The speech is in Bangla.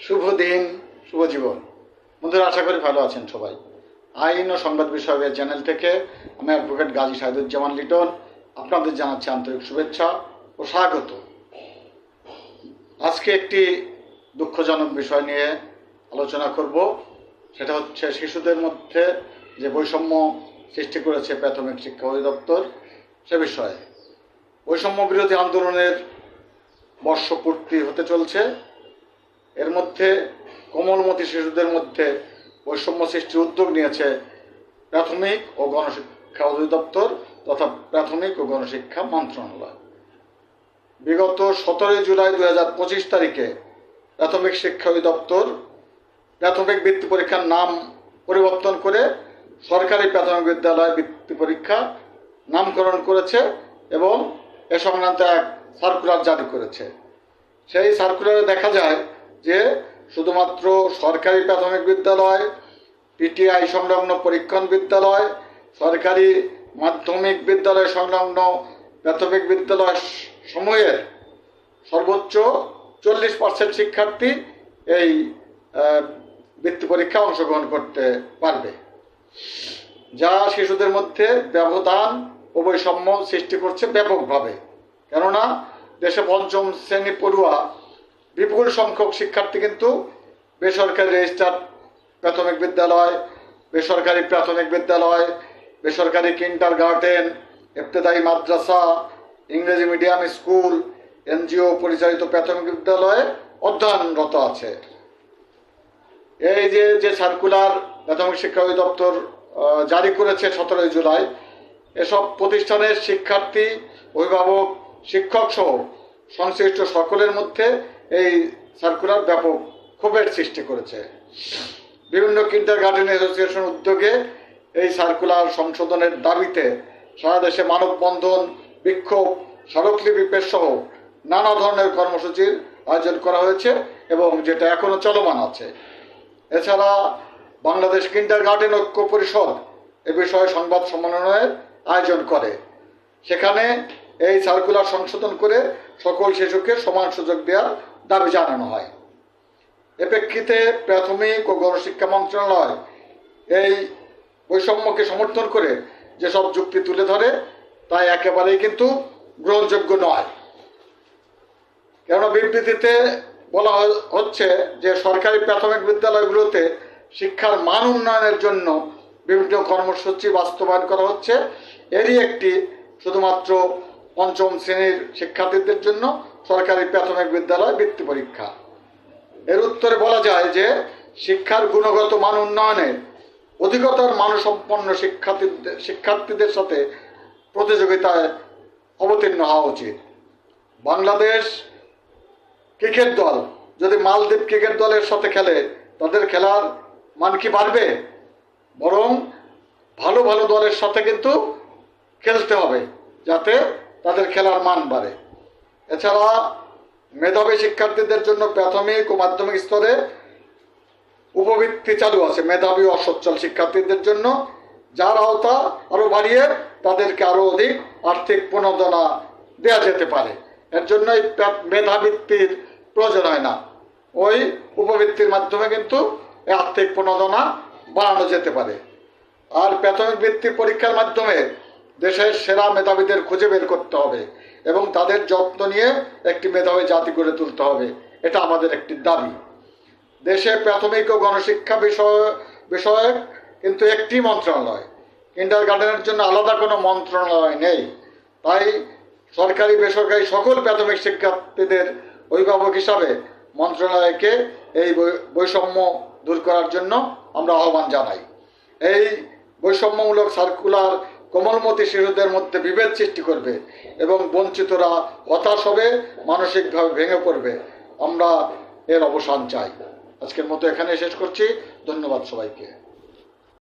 শুভ দিন, শুভ জীবন। বন্ধুরা, আশা করি ভালো আছেন সবাই। আইন ও সংবাদ বিষয়কের চ্যানেল থেকে আমি অ্যাডভোকেট গাজী সাহেদুজ্জামান লিটন। আপনাদের জানাচ্ছি আন্তরিক শুভেচ্ছা ও স্বাগত। আজকে একটি দুঃখজনক বিষয় নিয়ে আলোচনা করব। সেটা হচ্ছে শিশুদের মধ্যে যে বৈষম্য সৃষ্টি করেছে প্রাথমিক শিক্ষা অধিদপ্তর, সে বিষয়ে। বৈষম্য বিরোধী আন্দোলনের বর্ষপূর্তি হতে চলছে। এর মধ্যে কোমলমতি শিশুদের মধ্যে বৈষম্য সৃষ্টির উদ্যোগ নিয়েছে প্রাথমিক ও গণশিক্ষা অধিদপ্তর তথা প্রাথমিক ও গণশিক্ষা মন্ত্রণালয়। বিগত সতেরোই জুলাই দু হাজার পঁচিশ তারিখে প্রাথমিক শিক্ষা অধিদপ্তর প্রাথমিক বৃত্তি পরীক্ষার নাম পরিবর্তন করে সরকারি প্রাথমিক বিদ্যালয় বৃত্তি পরীক্ষা নামকরণ করেছে এবং এ সংক্রান্ত এক সার্কুলার জারি করেছে। সেই সার্কুলারে দেখা যায় যে শুধুমাত্র সরকারি প্রাথমিক বিদ্যালয়, পিটিআই সংলগ্ন পরীক্ষণ বিদ্যালয়, সরকারি মাধ্যমিক বিদ্যালয় সংলগ্ন প্রাথমিক বিদ্যালয় সমূহের সর্বোচ্চ চল্লিশ পার্সেন্ট শিক্ষার্থী এই বৃত্তি পরীক্ষা অংশগ্রহণ করতে পারবে। যা শিশুদের মধ্যে ব্যবধান ও বৈষম্য সৃষ্টি করছে ব্যাপকভাবে। কেননা, দেশে পঞ্চম শ্রেণি পড়ুয়া বিপুল সংখ্যক শিক্ষার্থী কিন্তু বেসরকারি রেজিস্টার প্রাথমিক বিদ্যালয়, বেসরকারি প্রাথমিক বিদ্যালয়, বেসরকারি কিন্টার গার্ডেন ইবতেদায়ী মাদ্রাসা, ইংরেজি মিডিয়াম স্কুল, এনজিও পরিচালিত প্রাথমিক বিদ্যালয়ে অধ্যয়নরত আছে। এই যে যে সার্কুলার প্রাথমিক শিক্ষা অধিদপ্তর জারি করেছে সতেরোই জুলাই, এসব প্রতিষ্ঠানের শিক্ষার্থী, অভিভাবক, শিক্ষক সহ সংশ্লিষ্ট সকলের মধ্যে এই সার্কুলার ব্যাপক ক্ষোভের সৃষ্টি করেছে। বিভিন্ন কিন্ডার গার্ডেন অ্যাসোসিয়েশন উদ্যোগে এই সার্কুলার সংশোধনের দাবিতে সারা দেশে মানববন্ধন, বিক্ষোভ, স্মারকলিপি সহ নানা ধরনের কর্মসূচির আয়োজন করা হয়েছে এবং যেটা এখনও চলমান আছে। এছাড়া বাংলাদেশ কিন্টার গার্ডেন ঐক্য পরিষদ এ বিষয়ে সংবাদ সম্মেলনের আয়োজন করে। সেখানে এই সার্কুলার সংশোধন করে সকল শিশুকে সমান সুযোগ দেওয়ার দাবি জানানো হয়। এ প্রেক্ষিতে প্রাথমিক ও গণশিক্ষা মন্ত্রণালয় এই বৈষম্যকে সমর্থন করে যেসব যুক্তি তুলে ধরে, তা একেবারেই কিন্তু গ্রহণযোগ্য নয়। কেননা বিবৃতিতে বলা হচ্ছে যে সরকারি প্রাথমিক বিদ্যালয়গুলোতে শিক্ষার মান উন্নয়নের জন্য বিভিন্ন কর্মসূচি বাস্তবায়ন করা হচ্ছে। এরই একটি শুধুমাত্র পঞ্চম শ্রেণির শিক্ষার্থীদের জন্য সরকারি প্রাথমিক বিদ্যালয় বৃত্তি পরীক্ষা। এর উত্তরে বলা যায় যে, শিক্ষার গুণগত মান উন্নয়নে অধিকতর মানসম্পন্ন শিক্ষার্থীদের শিক্ষার্থীদের সাথে প্রতিযোগিতায় অবতীর্ণ হওয়া উচিত। বাংলাদেশ ক্রিকেট দল, যদি মালদ্বীপ ক্রিকেট দলের সাথে খেলে, তাদের খেলার মান কি বাড়বে? বরং ভালো ভালো দলের সাথে কিন্তু খেলতে হবে, যাতে তাদের খেলার মান বাড়ে। এছাড়া মেধাবী শিক্ষার্থীদের জন্য প্রাথমিক ও মাধ্যমিক স্তরে উপবৃত্তি চালু আছে, মেধাবী ও অসচ্ছল শিক্ষার্থীদের জন্য। যার আওতা আরও বাড়িয়ে তাদেরকে আরও অধিক আর্থিক প্রণোদনা দেওয়া যেতে পারে। এর জন্য মেধাবৃত্তির প্রয়োজন হয় না। ওই উপবৃত্তির মাধ্যমে কিন্তু আর্থিক প্রণোদনা বাড়ানো যেতে পারে। আর প্রাথমিক বৃত্তি পরীক্ষার মাধ্যমে দেশের সেরা মেধাবীদের খুঁজে বের করতে হবে। এবং তাদের যত্ন নিয়ে একটি মেধাবী জাতি গড়ে তুলতে হবে। এটা আমাদের একটি দাবি। দেশে প্রাথমিক ও গণশিক্ষা বিষয় বিষয়ক কিন্তু একটি মন্ত্রণালয়। কিন্ডার গার্ডেনের জন্য আলাদা কোনো মন্ত্রণালয় নেই। তাই সরকারি, বেসরকারি সকল প্রাথমিক শিক্ষার্থীদের অভিভাবক হিসাবে মন্ত্রণালয়কে এই বৈষম্য দূর করার জন্য আমরা আহ্বান জানাই। এই বৈষম্যমূলক সার্কুলার কোমলমতি শিশুদের মধ্যে বিভেদ সৃষ্টি করবে এবং বঞ্চিতরা হতাশ হবে, মানসিকভাবে ভেঙে পড়বে। আমরা এর অবসান চাই। আজকের মতো এখানে শেষ করছি। ধন্যবাদ সবাইকে।